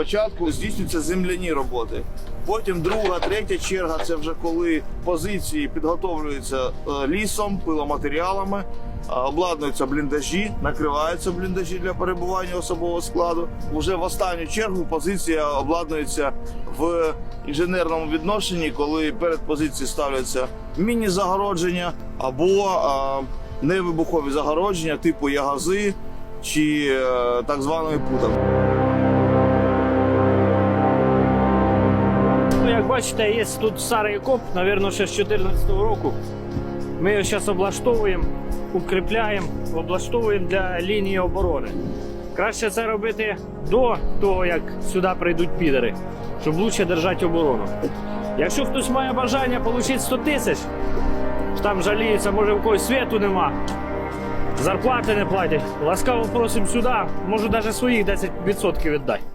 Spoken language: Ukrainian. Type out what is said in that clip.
Спочатку здійснюються земляні роботи. Потім друга, третя черга це вже коли позиції підготовлюються е, лісом, пиломатеріалами, е, обладнуються бліндажі, накриваються бліндажі для перебування особового складу. Уже в останню чергу позиція обладнується в інженерному відношенні, коли перед позицією ставляться міні-загородження або е, невибухові загородження типу ягази чи так званої путанки. Бачите, є тут старий окоп, мабуть, ще з 2014 року. Ми його зараз облаштовуємо, укріпляємо, облаштовуємо для лінії оборони. Краще це робити до того, як сюди прийдуть підери, щоб краще держати оборону. Якщо хтось має бажання отримати 100 тисяч, там жаліються, може в когось світу нема, зарплати не платять. Ласкаво просимо сюди, можу навіть своїх 10% віддати.